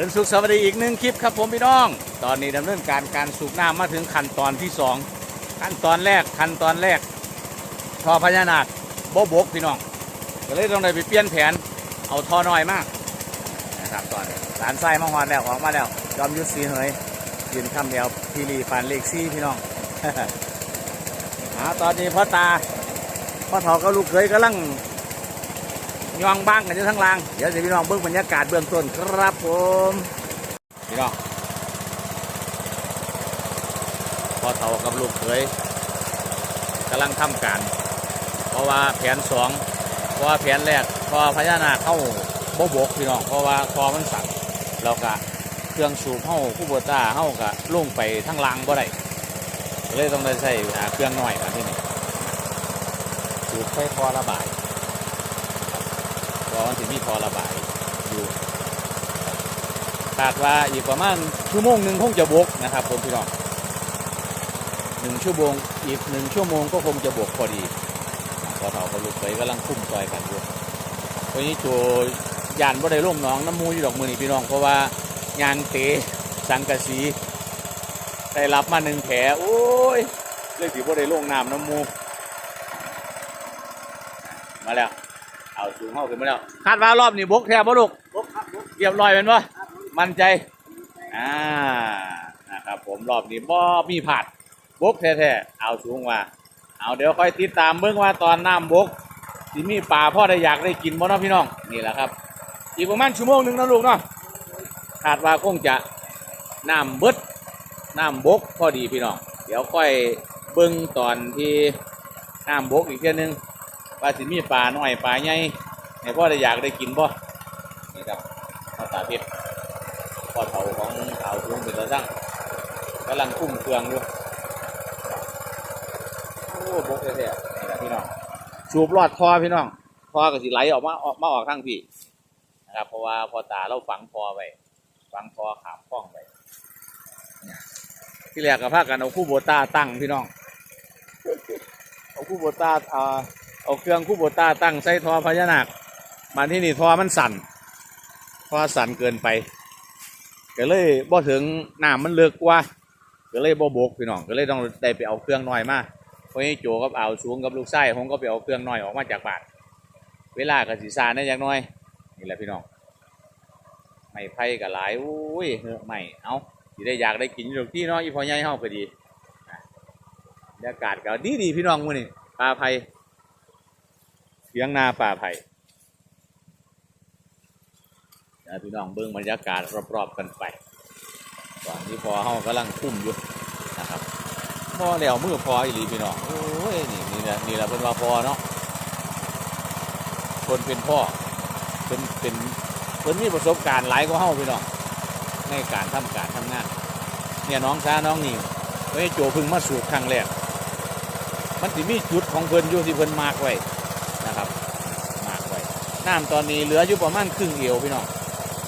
ริญสุขสวัสดีอีกหนึ่งคลิปครับผมพี่น้อง ตอนนี้ดำเนินการการสูบน้ำมาถึงขั้นตอนที่สองขั้นตอนแรกขั้นตอนแรกท่อพญานาคโบบกพี่น้องก็เลยต้องได้ไปเปลี่ยนแผนเอาท่อน้อยมากนะครับตอนนี้ร้านไส้มาฮอนแล้วออกมาแล้วจอมยุทธสีเหยยืนคำเดียวทีรีฟันเลขซี่พี่น้องอ่าตอนนี้พ่อตาพ่อเฒ่ากับลูกเคยกำลัง ยองบ้างกันอยู่ทั้งล่าง เดี๋ยวจะพี่น้องเบื้องบรรยากาศเบื้องต้นครับผมพี่น้องพ่อเฒ่ากับลูกเขยกำลังทำการ เพราะว่าแผนสองเพราะว่าแผนแรกพอพญานาคเข้าบบกพี่น้องเพราะว่าคอมันสั่นเราก็เครื่องสูบเข้าคู่บัวตาเข้าก็ลงไปทั้งล่างบ่ได้เลยต้องได้ใช้อ่เครื่องน้อยมาที่นี่สูบใช้พอระบาย มันถึงมีพอระบายอยู่คาดว่าอีกประมาณชั่วโมงหนึ่งคงจะบกนะครับผมพี่น้องหนึ่งชั่วโมงอีกหนึ่งชั่วโมงก็คงจะบกพอดีพอเท่ากับลูกเคยกำลังคุ้มซอยกันอยู่วันนี้โจยานบ่ได้ล่มน้องน้ำมูอยู่ดอกมือนี่พี่น้องเพราะว่ายางเตะสังกะสีได้รับมาหนึ่งแผลโอ้ยเลยสิบ่ได้ลงน้ำน้ำมูมาแล้ว เอาสูงเข้าขึ้นมาแล้วคาดว่ารอบนี้บกแทบบ่ลูกบกครับบกเรียบร้อยเป็นปะครับผมมั่นใจอ่านะครับผมรอบนี้บ่มีผาดบกแท้ๆเอาสูงว่าเอาเดี๋ยวค่อยติดตามเบิ่งว่าตอนน้ำบกสิมีปลาพ่อได้อยากได้กินบ่เนาะพี่น้องนี่แหละครับ อีกประมาณชั่วโมงหนึงเนาะลูกเนาะคาดว่าคงจะน้ำเบิดน้ำบกพอดีพี่น้อง เดี๋ยวค่อยเบิ่งตอนที่น้ำบกอีกเทียหนึง ว่าสิมีปลาน้อยปลาใหญ่ให้พ่อได้อยากได้กินบ่นี่ครับข้าวตาเพชรพ่อเฒ่าของขาวทุ่งเป็นตาสั่งกำลังคุ้มเครื่องอยู่โอ้บกแท้ๆนี่แหละพี่น้องสูบลอดคอพี่น้องคอก็สิไหลออกมาออกมาออกทางพี่นะครับ เพราะว่าพอตาเราฝังคอไว้ฝังคอขามคล้องไว้ที่แรกก็พาคกันเอาคู่โบต้าตั้งพี่น้อง เอาคู่โบต้าอ่า เอาเครื่องคูโบต้าตั้งใส่ทอพญานาคมาที่นี่ทอมันสั่นทอสั่นเกินไปก็เลยบ่ถึงน้ำมันเลิกกว่าก็เลยบ่บกพี่น้องก็เลยต้องได้ไปเอาเครื่องน้อยมาเพราะให้โจกับเอาสูงกับลูกไส้ผมก็ไปเอาเครื่องน้อยออกมาจากบานเวลาก็สีซาได้อย่างน้อยนี่แหละพี่น้องไม่ไผ่กับหลายอุ้ยเฮ้อไม่เอาสิได้อยากได้กินอยู่ที่เนาะอีพอใหญ่เฮาก็ดีอะบรรยากาศก็ดีดีพี่น้องมื้อนี้ปลาไผ่ เสียงนาป่าไผ่นะพี่น้องเบิ้งบรรยากาศรอบๆกันไปตอนนี้พอเฮากำลังคุ้มอยู่นะครับพอแล้วมือพออีหลีพี่น้องโอ้ยนี่นี่แหละนี่แหละเป็นว่าพอเนาะคนเป็นพ่อเป็นเป็นเพิ่นมีประสบการณ์หลายกว่าเฮาพี่น้องในการทำการทำงาน เนี่ยน้องช้าน้องนิวเฮ้โจพึ่งมาสูบครั้งแรกมันสิมีจุดของเพิ่นอยู่ที่เพิ่นมากไว้ นะครับมากไว้ น้ำตอนนี้เหลืออยู่ประมาณครึ่งเอวพี่น้อง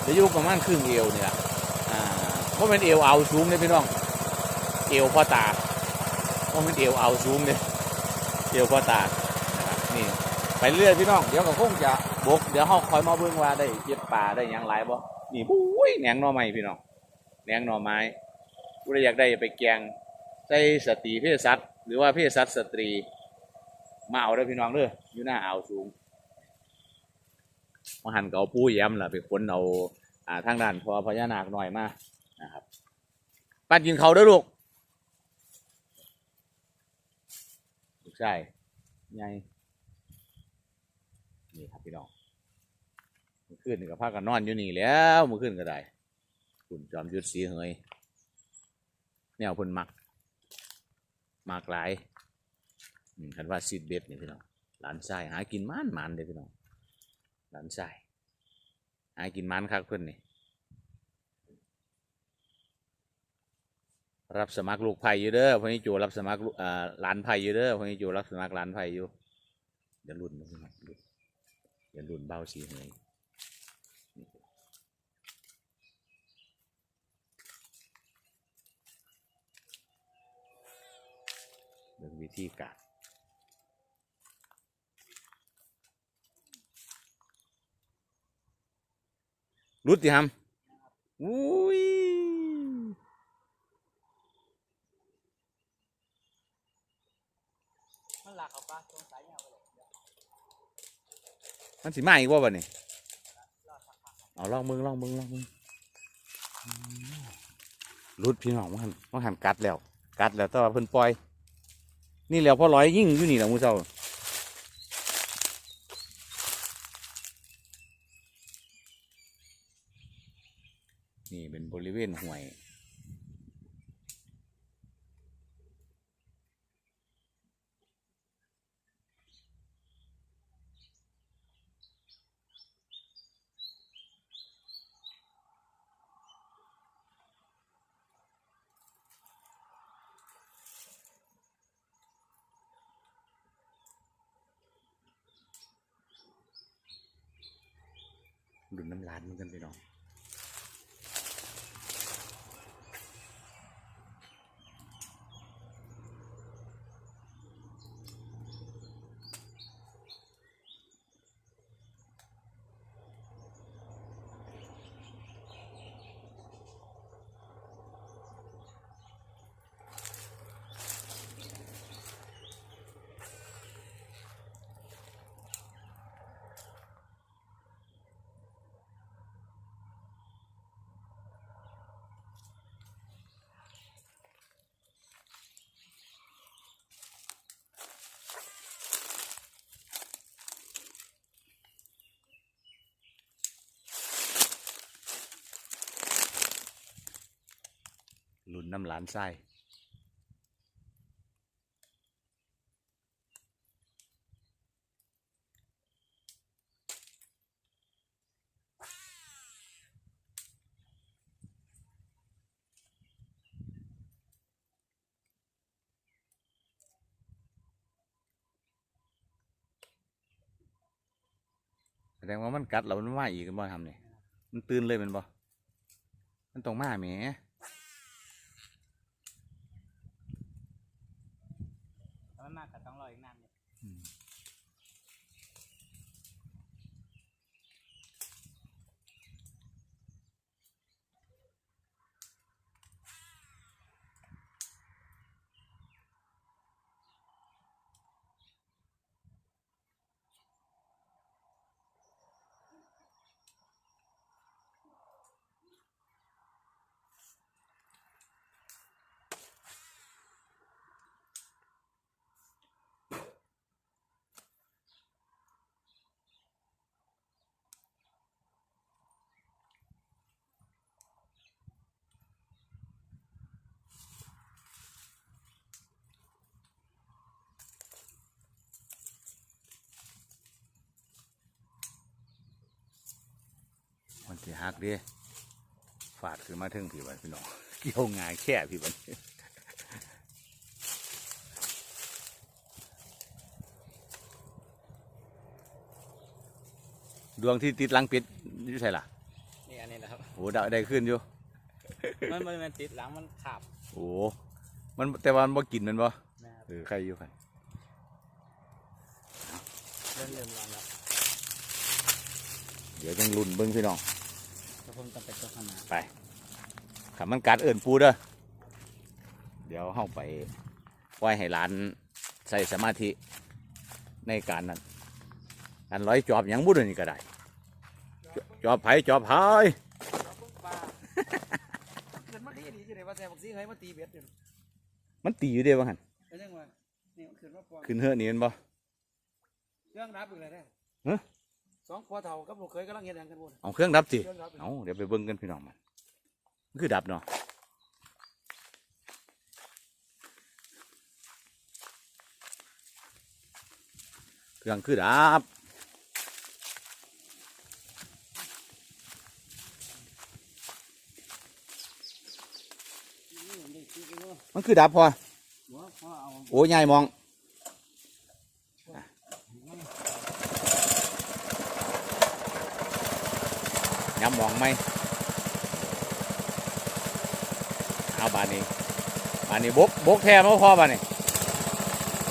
เหลืออยู่ประมาณครึ่งเอวนี่แหละอ่าเพราะเป็นเอวเอาสูงเลยพี่น้อง เอวพ่อตาเพราะเป็นเอวเอาสูงเลยเอวพ่อตานะครับนี่ไปเรื่อยพี่น้องเดี๋ยวก็คงจะบกเดี๋ยวเขาคอยมาเบิ่งว่าได้เก็บปลาได้หยังหลายบ่นี่บุ้ยแหนงหน่อไม้พี่น้องแหนงหน่อไม้ผู้ใดอยากได้ไปแกงใส่สตรีเพศสัตว์หรือว่าเพศสัตว์สตรีมาเอาเด้พี่น้องเด้ออยู่หน้าอ่าวสูง มาหันก็เอาปู้แย้มล่ะไปขนเอาอ่าทางด้านพอพญานาคหน่อยมานะครับปั้นกินเขาเด้อลูกลูกชายไงนี่ครับพี่น้องมือคืนนี่ก็พากันนอนอยู่นี่แล้วมื่อคืนก็ได้คุณจอมยุทธสีเหยแนวเพิ่นมักมักหลายคันว่าซีดเบ็ดนี่พี่น้องหลานชายหากินมันมันเด้อพี่น้อง หลานชายหากินมันคักเพิ่อนนี่รับสมัครลูกไผ่อยู่เด้อพอนี้จูรับสมัครลูกอ่าหลานไผ่อยู่เด้อพอนี้จูรับสมัครหลานไผ่อยู่เดี๋ยวรุ่นนะพี่น้องรุ่นเดี๋ยวรุ่นเบาสีเหยเรื่องวิธีการ รุดสิฮัมอุ้ยมันหลักเขาปะสงสัยยังไงมันสิมาอีกว่าบ่นี่เอาลองมึงลองมึงลองมึงอืมรุดพี่น้องมันหันมันหันกัดแล้ว กัดแล้วแต่ว่าเพิ่นปล่อย นี่แล้วพอร้อยยิ่งอยู่นี่แหละมูเจ้า นี่เป็นบริเวณห้วย ดุนน้ำลานเหมือนกันพี่น้อง น้ำหลานไส้แสดงว่ามันกัดเรามันมาอีกกันบ่ทำเนี่ยมันตื่นเลยมันบ่ มันต้องมาแหม มันมากกับต้องรออีกนานเลย มมันสิหักเด้ฝาดขึ้นมาถึงพี่บันพี่น้องเกี่ยวงายแค่พี่บันดวงที่ติดหลังเป็ดอยู่ใช่ล่ะนี่อันนี้นะครับโอ้ได้ได้ขึ้นอยู่มันมันมันติดหลังมันขาบโอ้มันแต่ว่ามันบ่กินแมันบ่นะครับเออใครอยู่กันเริ่มเริ่มร้อนแล้วเดี๋ยวยังลุ่นเบิ้งพี่น้องแล้วผมต้องไปตัวข้างหน้าไปขับมันกัดเอิ่นปูเด้อเดี๋ยวเข้าไปปล่อยให้หลานใส่สมาธิในการนั้นการร้อยจอบหยังบุญนี่ก็ได้ จอบไผ่จอบไผ่ปลาเกิดมาดีดีจะได้ว่าแต่บอกสิเฮ้ยมาตีเบ็ดอยู่มันตีอยู่เด้ว่าหันก็ยังว่านี่มันขึ้นมาปอนขึ้นเฮือนี่แมันบ่เครื่องรับอีกเลยได้ฮะ สองพ่อเฒ่ากับลูกเคยกำลังเห็นอย่างกันหมดเอาเครื่องดับสิเครื่องรับอีกเอาเดี๋ยวไปเบิ้งกันพี่น้องมันมันคือดับเนาะเครื่องคือดับนี่มันได้ตีกันเนาะมันคือดับพอ หัวพ่อเอา โอ้ยายมอง ย้ำมองไหมเอาบานนี้บานนี้บกบกแทนว่อบานนี้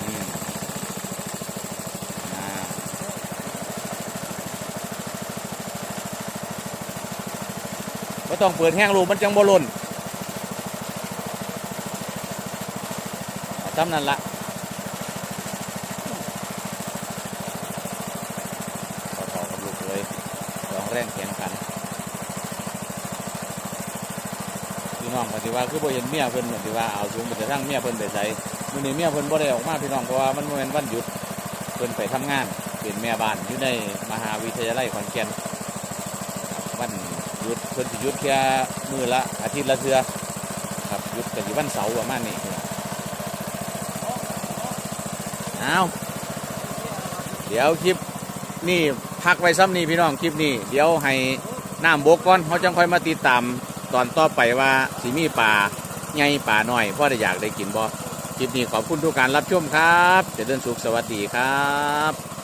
อืมอ่าก็ต้องเปิดแห้งรูมันจังบ่หล่นเอาทำนั่นละพอเท่ากับลูกเลยสองแรงแข่งกัน พี่น้องปฏิว่าคือบ่เห็นเมียเพิ่นปฏิว่าเอาสูงไปแต่ทั้งเมียเพิ่นไปใส่มื้อนี้เมียเพิ่นบ่ได้ออกมาพี่น้องเพราะว่ามันบ่แม่นวันหยุดเพิ่นไปทำงาน เป็นแม่บ้านอยู่ในมหาวิทยาลัยขอนแก่นวันหยุดเพิ่นสิหยุดแค่มือละอาทิตย์ละเทื่อครับหยุดก็อยู่วันเสาร์ประมาณนี้เอาเดี๋ยวคลิปนี่พักไว้ซ้ำนี่พี่น้องคลิปนี้เดี๋ยวให้น้ำบกก่อนเขาจังค่อยมาติดตาม ตอนต่อไปว่าสิมีป่าไงป่าน้อยพ่อได้อยากได้กินบ่คลิปนี้ขอบคุณทุกการรับชมครับเจรินสุขสวัสดีครับ